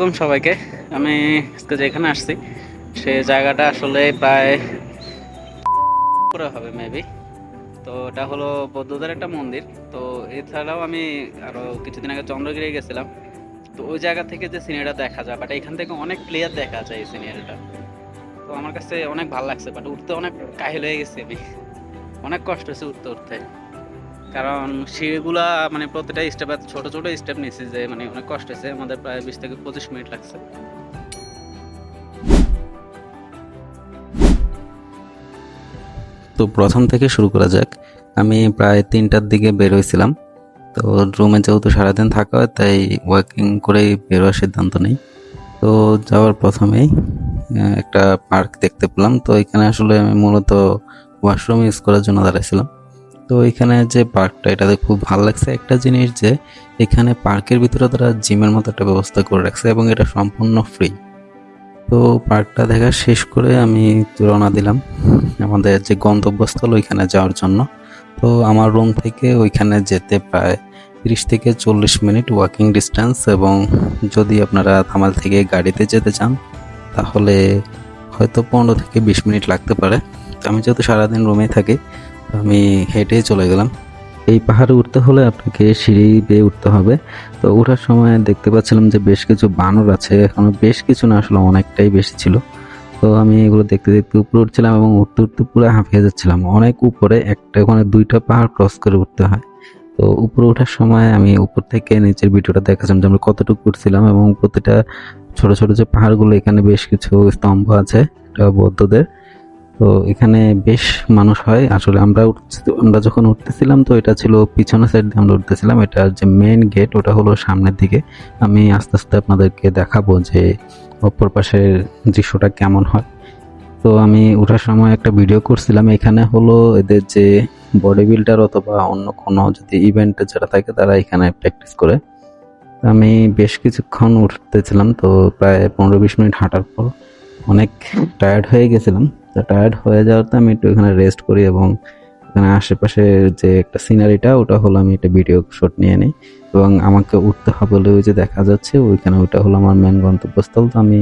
আলাইকুম সবাইকে। আমি আজকে যেখানে আসছি, সে জায়গাটা আসলে প্রায় করে হবে মেবি তো এটা হলো বৌদ্ধদের একটা মন্দির। তো এছাড়াও আমি আরও কিছুদিন আগে চন্দ্রগিরি গেছিলাম। তো ওই জায়গা থেকে যে সিনারিটা দেখা যায় বাট এখান থেকে অনেক ক্লিয়ার দেখা যায় এই সিনারিটা। তো আমার কাছে অনেক ভালো লাগছে বাট উঠতে অনেক কাহিল হয়ে গেছে আমি। অনেক কষ্ট হয়েছে উঠতে উঠতে। কারণ সিঁড়িগুলা মানে প্রতিটা স্টেপে ছোট ছোট স্টেপ নিয়েছি যে মানে অনেক কষ্ট হয়েছে। আমাদের প্রায় বিশ থেকে পঁচিশ মিনিট লাগছে। তো প্রথম থেকে শুরু করা যাক। আমি প্রায় তিনটার দিকে বের হয়েছিলাম। তো রুমে যেহেতু সারাদিন থাকা হয়, তাই ওয়াকিং করেই বেরোয়ার সিদ্ধান্ত নেই। তো যাওয়ার প্রথমেই একটা পার্ক দেখতে পেলাম। তো এখানে আসলে আমি মূলত ওয়াশরুম ইউজ করার জন্য দাঁড়াইছিলাম। তো এখানে যে পার্কটা, এটাতে খুব ভালো লাগছে। একটা জিনিস যে, এখানে পার্কের ভিতরে তারা জিমের মতো একটা ব্যবস্থা করে রাখছে এবং এটা সম্পূর্ণ ফ্রি। তো পার্কটা দেখা শেষ করে আমি রওনা দিলাম আমাদের যে গন্তব্যস্থল ওইখানে যাওয়ার জন্য। তো আমার রুম থেকে ওইখানে যেতে প্রায় তিরিশ থেকে চল্লিশ মিনিট ওয়াকিং ডিস্টেন্স এবং যদি আপনারা থামাল থেকে গাড়িতে যেতে চান, তাহলে হয়তো পনেরো থেকে বিশ মিনিট লাগতে পারে। আমি যেহেতু সারাদিন রুমেই থাকি, আমি হেঁটেই চলে গেলাম। এই পাহাড়ে উঠতে হলে আপনাকে সিঁড়ি বেয়ে উঠতে হবে। তো ওঠার সময় দেখতে পাচ্ছিলাম যে বেশ কিছু বানর আছে, এখনও বেশ কিছু না, আসলে অনেকটাই বেশি ছিল। তো আমি এগুলো দেখতে দেখতে উপরে উঠছিলাম এবং উঠতে উঠতে পুরো হাঁপিয়ে যাচ্ছিলাম। অনেক উপরে একটা, ওখানে দুইটা পাহাড় ক্রস করে উঠতে হয়। তো উপরে ওঠার সময় আমি উপর থেকে নিচের ভিডিওটা দেখাচ্ছিলাম যে আমরা কতটুকু উঠছিলাম এবং প্রতিটা ছোট ছোট যে পাহাড়গুলো, এখানে বেশ কিছু স্তম্ভ আছে বৌদ্ধদের। তো এখানে বেশ মানুষ হয়। আসলে আমরা আমরা যখন উঠতেছিলাম তো এটা ছিল পিছনের সাইড দিয়ে আমরা উঠতেছিলাম। এটা যে মেন গেট ওটা হলো সামনের দিকে। আমি আস্তে আস্তে আপনাদেরকে দেখাবো যে অপর পাশের দৃশ্যটা কেমন হয়। তো আমি ওঠার সময় একটা ভিডিও করছিলাম। এখানে হলো এদের যে বডি বিল্ডার অথবা অন্য কোনো যদি ইভেন্টে যারা থাকে তারা এখানে প্র্যাকটিস করে। আমি বেশ কিছুক্ষণ উঠতেছিলাম তো প্রায় পনেরো বিশ মিনিট হাঁটার পর। অনেক টায়ার্ড হয়ে গেছিলাম। তো টায়ার্ড হয়ে যাওয়াতে আমি একটু এখানে রেস্ট করি এবং এখানে আশেপাশে যে একটা সিনারিটা ওটা হলো আমি একটা ভিডিও শট নিয়ে নিই এবং আমাকে উঠতে হবে বলে ওই যে দেখা যাচ্ছে, ওইখানে ওইটা হলো আমার মেন গন্তব্যস্থল। তো আমি,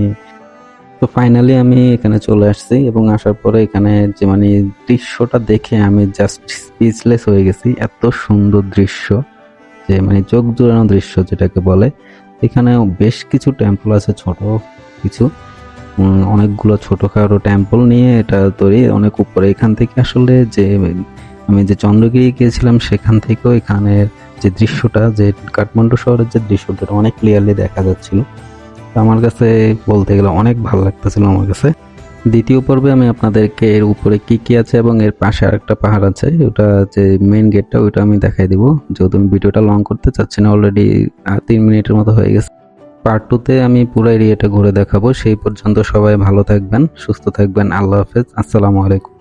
তো ফাইনালি আমি এখানে চলে আসছি এবং আসার পরে এখানে যে মানে দৃশ্যটা দেখে আমি জাস্ট স্পিচলেস হয়ে গেছি। এত সুন্দর দৃশ্য, যে মানে চোখ জোড়ানো দৃশ্য যেটাকে বলে। এখানে বেশ কিছু টেম্পল আছে, ছোট কিছু। অনেকগুলো ছোটখাটো টেম্পল নিয়ে এটা তৈরি, অনেক উপরে। এখান থেকে আসলে যে আমি যে চন্দ্রগিরি গিয়েছিলাম, সেখান থেকেও এখানে যে দৃশ্যটা, যে কাঠমান্ডু শহরের যে দৃশ্যটা অনেক ক্লিয়ারলি দেখা যাচ্ছিল। আমার কাছে বলতে গেলে অনেক ভালো লাগতেছিল আমার কাছে। দ্বিতীয় পর্বে আমি আপনাদেরকে এর উপরে কি কি আছে এবং এর পাশে আরেকটা পাহাড় আছে, ওটা যে মেইন গেটটা ওইটা আমি দেখাই দিব। যেহেতু আমি ভিডিওটা লং করতে চাচ্ছি না অলরেডি তিন মিনিটের মতো হয়ে গেছে। পার্ট টুতে আমি পুরো এরিয়াটা ঘুরে দেখাবো। সেই পর্যন্ত সবাই ভালো থাকবেন, সুস্থ থাকবেন। আল্লাহ হাফেজ। আসসালামু আলাইকুম।